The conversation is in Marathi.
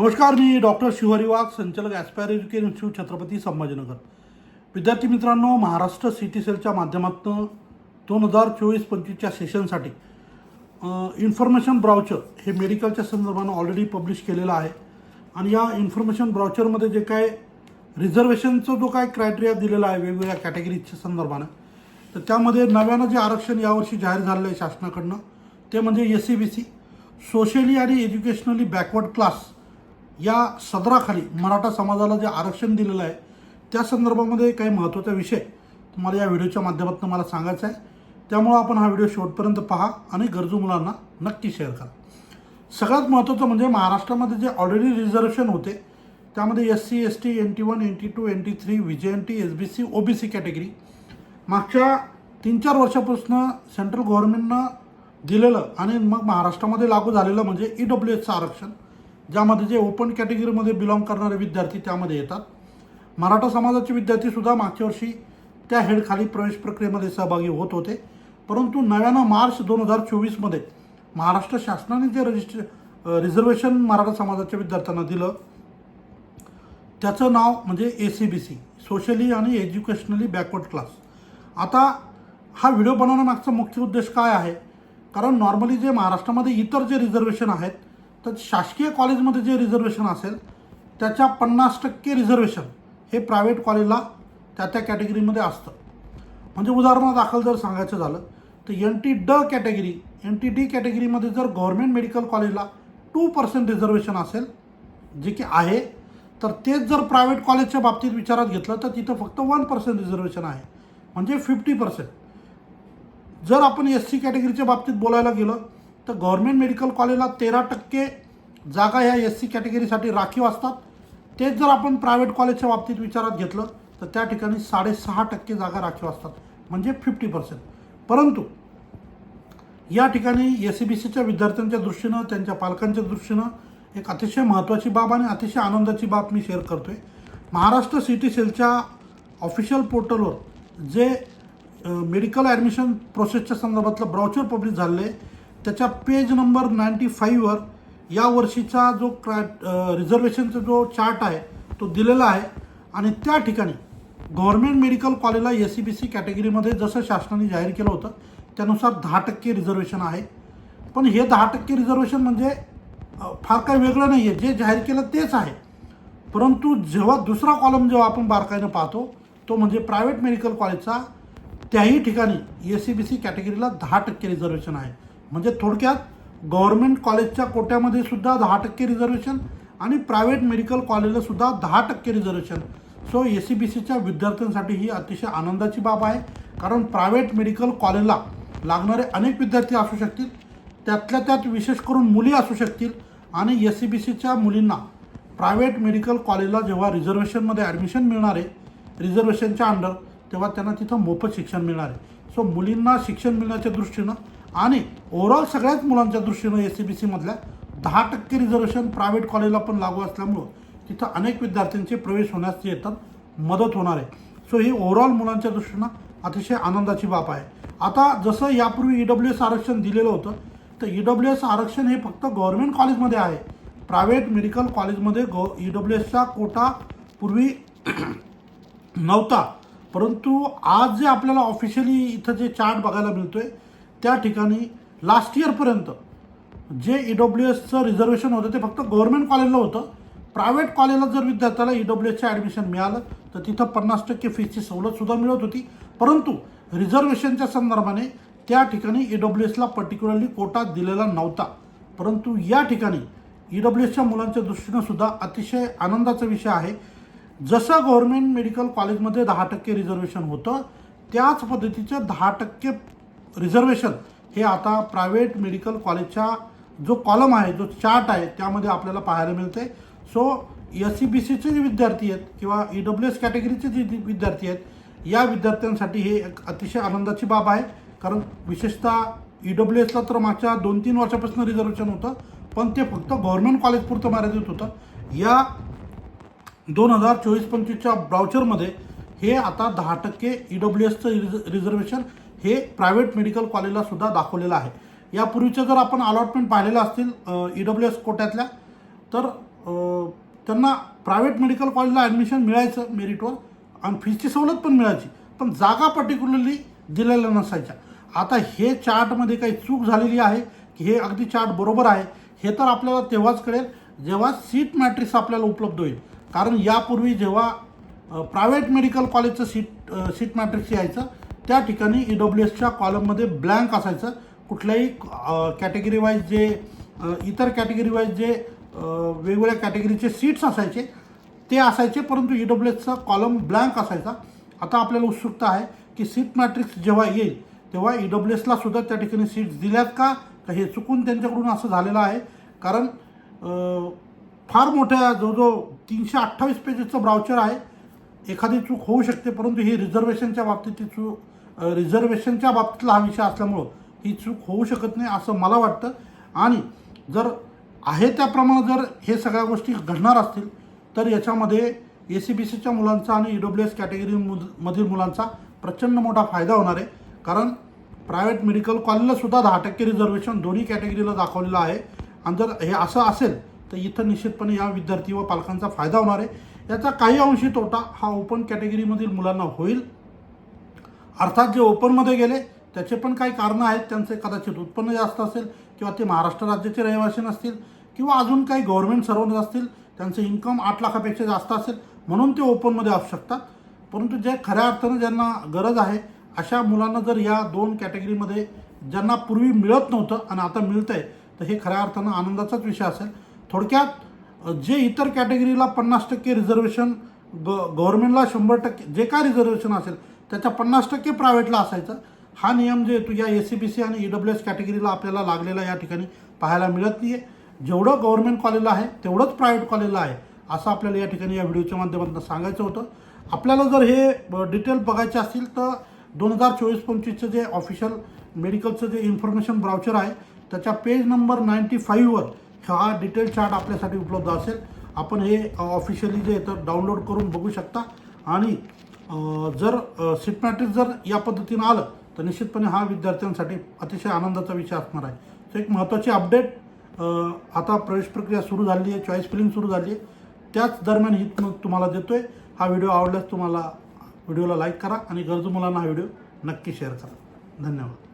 नमस्कार मी डॉक्टर शिवहरी वाघ संचालक aspire education institute Chhatrapati Sambhajinagar. विद्यार्थी मित्रांनो महाराष्ट्र सिटी सेलच्या माध्यमातून दोन हजार चोवीस पंचवीसच्या सेशनसाठी इन्फॉर्मेशन ब्राउचर हे मेडिकलच्या संदर्भानं ऑलरेडी पब्लिश केलेलं आहे. आणि या इन्फॉर्मेशन ब्राउचरमध्ये जे काय रिझर्वेशनचा जो काय क्रायटेरिया दिलेला आहे वेगवेगळ्या कॅटेगरीच्या संदर्भानं तर त्यामध्ये नव्यानं जे आरक्षण यावर्षी जाहीर झालेलं आहे शासनाकडनं ते म्हणजे S C B C socially आणि एज्युकेशनली बॅकवर्ड क्लास या सदराखाली मराठा समाजाला जे आरक्षण दिलेलं आहे त्या संदर्भामध्ये काही महत्त्वाचा विषय तुम्हाला या व्हिडिओच्या माध्यमातून मला सांगायचा आहे. त्यामुळं आपण हा व्हिडिओ शेवटपर्यंत पहा आणि गरजू मुलांना नक्की शेअर करा. सगळ्यात महत्त्वाचं म्हणजे महाराष्ट्रामध्ये जे ऑलरेडी रिझर्वेशन होते त्यामध्ये S C S T N T one N T two N T three V J N T S B C O B C category मागच्या तीन चार वर्षापासून सेंट्रल गव्हर्नमेंटनं दिलेलं आणि मग महाराष्ट्रामध्ये लागू झालेलं म्हणजे ई डब्ल्यू एसचं आरक्षण ज्यामध्ये जे ओपन कॅटेगरीमध्ये बिलॉंग करणारे विद्यार्थी त्यामध्ये येतात. मराठा समाजाचे विद्यार्थीसुद्धा मागच्या वर्षी त्या हेडखाली प्रवेश प्रक्रियेमध्ये सहभागी होत होते. परंतु नव्यानं मार्च दोन हजार चोवीसमध्ये महाराष्ट्र शासनाने जे रजिस्ट्रे रिझर्वेशन मराठा समाजाच्या विद्यार्थ्यांना दिलं त्याचं नाव म्हणजे A C B C socially आणि एज्युकेशनली बॅकवर्ड क्लास आता हा व्हिडिओ बनवण्यामागचा मुख्य उद्देश काय आहे? कारण नॉर्मली जे महाराष्ट्रामध्ये इतर जे रिझर्वेशन आहेत तर शासकीय कॉलेजमध्ये जे रिझर्वेशन असेल त्याच्या पन्नास टक्के रिझर्वेशन हे प्रायव्हेट कॉलेजला त्या त्या कॅटेगरीमध्ये असतं. म्हणजे उदाहरणादाखल जर सांगायचं झालं तर N T D category N T D कॅटेगरीमध्ये जर गव्हर्मेंट मेडिकल कॉलेजला टू पर्सेंट रिझर्वेशन असेल जे की आहे तर तेच जर प्रायव्हेट कॉलेजच्या बाबतीत विचारात घेतलं तर तिथं फक्त वन पर्सेंट रिझर्वेशन आहे. म्हणजे फिफ्टी पर्सेंट जर आपण एस सी कॅटेगरीच्या बाबतीत बोलायला गेलं तर गव्हर्मेंट मेडिकल कॉलेजला तेरा टक्के जागा ह्या एस सी कॅटेगरीसाठी राखीव असतात. तेच जर आपण प्रायव्हेट कॉलेजच्या बाबतीत विचारात घेतलं तर त्या ठिकाणी साडेसहा टक्के जागा राखीव असतात. म्हणजे फिफ्टी पर्सेंट. परंतु या ठिकाणी एस सी बी सीच्या विद्यार्थ्यांच्या दृष्टीनं त्यांच्या पालकांच्या दृष्टीनं एक अतिशय महत्त्वाची बाब आणि अतिशय आनंदाची बाब मी शेअर करतो आहे महाराष्ट्र सिटी सेलच्या ऑफिशियल पोर्टलवर जे मेडिकल ॲडमिशन प्रोसेसच्या संदर्भातलं ब्राउचर पब्लिश झालेलं आहे त्याच्या पेज नंबर नाईंटी फाईव्हवर या वर्षीचा जो क्राय रिझर्वेशनचा जो चार्ट आहे तो दिलेला आहे. आणि त्या ठिकाणी गव्हर्मेंट मेडिकल कॉलेजला एस सी बी सी कॅटेगरीमध्ये जसं शासनाने जाहीर केलं होतं त्यानुसार दहा टक्के रिझर्वेशन आहे. पण हे दहा टक्के रिझर्वेशन म्हणजे फार काही वेगळं नाही आहे जे जाहीर केलं तेच आहे. परंतु जेव्हा दुसरा कॉलम जेव्हा आपण बारकाईनं पाहतो तो म्हणजे प्रायव्हेट मेडिकल कॉलेजचा त्याही ठिकाणी एस सी बी सी कॅटेगरीला दहा टक्के रिझर्वेशन आहे. म्हणजे थोडक्यात गव्हर्मेंट कॉलेजच्या कोट्यामध्ये सुद्धा दहा टक्के रिझर्वेशन आणि प्रायव्हेट मेडिकल कॉलेजला सुद्धा दहा टक्के reservation. So A C B सीच्या विद्यार्थ्यांसाठी ही अतिशय आनंदाची बाब आहे. कारण प्रायव्हेट मेडिकल कॉलेजला लागणारे अनेक विद्यार्थी असू शकतील. त्यातल्या त्यात विशेष करून मुली असू शकतील. आणि एस सी बी सीच्या मुलींना प्रायव्हेट मेडिकल कॉलेजला जेव्हा रिझर्वेशनमध्ये ॲडमिशन मिळणार आहे रिझर्वेशनच्या अंडर तेव्हा त्यांना तिथं मोफत शिक्षण मिळणार आहे. सो मुलींना शिक्षण मिळण्याच्या दृष्टीनं आणि ओव्हरऑल सगळ्याच मुलांच्या दृष्टीनं एस सी बी सीमधल्या दहा टक्के रिझर्वेशन प्रायव्हेट कॉलेजला पण लागू असल्यामुळं तिथं अनेक विद्यार्थ्यांचे प्रवेश होण्यास येतात मदत होणार आहे. सो ही ओव्हरऑल मुलांच्या दृष्टीनं अतिशय आनंदाची बाब आहे. आता जसं यापूर्वी ई डब्ल्यू एस आरक्षण दिलेलं होतं तर ई डब्ल्यू एस आरक्षण हे फक्त गव्हर्मेंट कॉलेजमध्ये आहे. प्रायव्हेट मेडिकल कॉलेजमध्ये गव ई डब्ल्यू एसचा कोटा पूर्वी नव्हता. परंतु आज जे आपल्याला ऑफिशियली इथं जे चार्ट बघायला मिळतो आहे त्या ठिकाणी लास्ट इयरपर्यंत जे ई डब्ल्यू एसचं रिझर्वेशन होतं ते फक्त गव्हर्मेंट कॉलेजला होतं. प्रायव्हेट कॉलेजला जर विद्यार्थ्याला ई डब्ल्यू एसचं ॲडमिशन मिळालं तर तिथं पन्नास टक्के फीसची सवलतसुद्धा मिळत होती. परंतु रिझर्वेशनच्या संदर्भाने त्या ठिकाणी ई डब्ल्यू एसला पर्टिक्युलरली कोटा दिलेला नव्हता. परंतु या ठिकाणी ई डब्ल्यू एसच्या मुलांच्या दृष्टीनं सुद्धा अतिशय आनंदाचा विषय आहे. जसं गव्हर्मेंट मेडिकल कॉलेजमध्ये दहा टक्के रिझर्वेशन होतं त्याच पद्धतीचं दहा टक्के रिझर्वेशन हे आता प्रायव्हेट मेडिकल कॉलेजच्या जो कॉलम आहे जो चार्ट आहे त्यामध्ये आपल्याला पाहायला मिळते. सो एस सी बी सीचे जे विद्यार्थी आहेत किंवा ई डब्ल्यू एस कॅटेगरीचे जे विद्यार्थी आहेत या विद्यार्थ्यांसाठी हे एक अतिशय आनंदाची बाब आहे. कारण विशेषतः ई डब्ल्यू एसला तर मागच्या दोन तीन वर्षापासून रिझर्वेशन होतं पण ते फक्त गव्हर्मेंट कॉलेजपुरतं मर्यादित होतं. या दोन हजार चोवीस पंचवीसच्या ब्राउचरमध्ये हे आता दहा टक्के ई डब्ल्यू एसचं रिझ रिझर्वेशन हे प्रायव्हेट मेडिकल कॉलेजला सुद्धा दाखवलेलं आहे. यापूर्वीचं जर आपण अलॉटमेंट पाहिलेलं असतील ई डब्ल्यू एस कोट्यातल्या तर त्यांना प्रायव्हेट मेडिकल कॉलेजला ॲडमिशन मिळायचं मेरिटवर आणि फीची सवलत पण मिळायची. पण जागा पर्टिक्युलरली दिलेल्या नसायच्या. आता हे चार्टमध्ये काही चूक झालेली आहे की हे अगदी चार्ट बरोबर आहे. हे तर आपल्याला तेव्हाच कळेल जेव्हा सीट मॅट्रिक्स आपल्याला उपलब्ध होईल. कारण यापूर्वी जेव्हा प्रायव्हेट मेडिकल कॉलेजचं सीट सीट मॅट्रिक्स यायचं त्या ठिकाणी ई डब्ल्यू एसच्या कॉलममध्ये ब्लँक असायचं. कुठल्याही कॅटेगरी वाईज जे इतर कॅटेगरी वाईज जे वेगवेगळ्या कॅटेगरीचे सीट्स असायचे ते असायचे परंतु ई डब्ल्यू एसचा कॉलम ब्लँक असायचा. आता आपल्याला उत्सुकता आहे की सीट मॅट्रिक्स जेव्हा येईल तेव्हा ई डब्ल्यू एसला सुद्धा त्या ठिकाणी सीट्स दिल्यात का? हे चुकून त्यांच्याकडून असं झालेलं आहे? कारण फार मोठ्या जो जो तीनशे अठ्ठावीस पेजेसचं ब्राउचर आहे. एखादी चूक होऊ शकते परंतु ही रिझर्वेशनच्या बाबतीत ती चूक रिझर्वेशनच्या बाबतीतला हा विषय असल्यामुळं ही चूक होऊ शकत नाही असं मला वाटतं. आणि जर आहे त्याप्रमाणे जर हे सगळ्या गोष्टी घडणार असतील तर याच्यामध्ये ए सी बी सीच्या मुलांचा आणि ई डब्ल्यू एस कॅटेगरी मधील मुलांचा प्रचंड मोठा फायदा होणार आहे. कारण प्रायव्हेट मेडिकल कॉलेजलासुद्धा दहा टक्के रिझर्वेशन दोन्ही कॅटेगरीला दाखवलेलं आहे. आणि जर हे असं असेल तर इथं निश्चितपणे या विद्यार्थी व पालकांचा फायदा होणार आहे. याचा काही अंशी तोटा हा ओपन कॅटेगरीमधील मुलांना होईल. अर्थात जे ओपनमध्ये गेले त्याचे पण काही कारणं आहेत. त्यांचे कदाचित उत्पन्न जास्त असेल किंवा ते महाराष्ट्र राज्याचे रहिवासी नसतील किंवा अजून काही गव्हर्नमेंट सर्वंट असतील त्यांचं इन्कम आठ लाखापेक्षा जास्त असेल म्हणून ते ओपनमध्ये असू शकतात. परंतु जे खऱ्या अर्थानं ज्यांना गरज आहे अशा मुलांना जर या दोन कॅटेगरीमध्ये ज्यांना पूर्वी मिळत नव्हतं आणि आता मिळतं आहे तर हे खऱ्या अर्थानं आनंदाचाच विषय असेल. थोडक्यात जे इतर कॅटेगरीला पन्नास टक्के रिझर्वेशन ग गव्हर्नमेंटला शंभर टक्के जे काय रिझर्वेशन असेल त्याच्या पन्नास टक्के प्रायव्हेटला असायचं. हा नियम जे येतो या ए सी बी सी आणि ई डब्ल्यू एस कॅटेगरीला आपल्याला लागलेला या ठिकाणी पाहायला मिळत नाही आहे जेवढं गव्हर्नमेंट कॉलेजला आहे तेवढंच प्रायव्हेट कॉलेजला आहे असं आपल्याला या ठिकाणी या व्हिडिओच्या माध्यमातून सांगायचं होतं. आपल्याला जर हे डिटेल बघायचे असतील तर दोन हजार चोवीस पंचवीसचं जे ऑफिशियल मेडिकलचं जे इन्फॉर्मेशन ब्राउचर आहे त्याच्या पेज नंबर नाईन्टी फाईव्हवर हा डिटेल चार्ट आपल्यासाठी उपलब्ध असेल. आपण हे ऑफिशियली जे येतं डाउनलोड करून बघू शकता. आणि जर सीट जर या पद्धतीनं आलं तर निश्चितपणे हा विद्यार्थ्यांसाठी अतिशय आनंदाचा विषय असणार आहे. तर एक महत्त्वाची अपडेट आता प्रवेश प्रक्रिया सुरू झाली आहे चॉईस फिलिंग सुरू झाली आहे. त्याच दरम्यान ही तुम्हाला तुम्हाला आहे हा व्हिडिओ आवडल्यास तुम्हाला व्हिडिओला लाईक करा आणि गरजू मुलांना हा व्हिडिओ नक्की शेअर करा. धन्यवाद.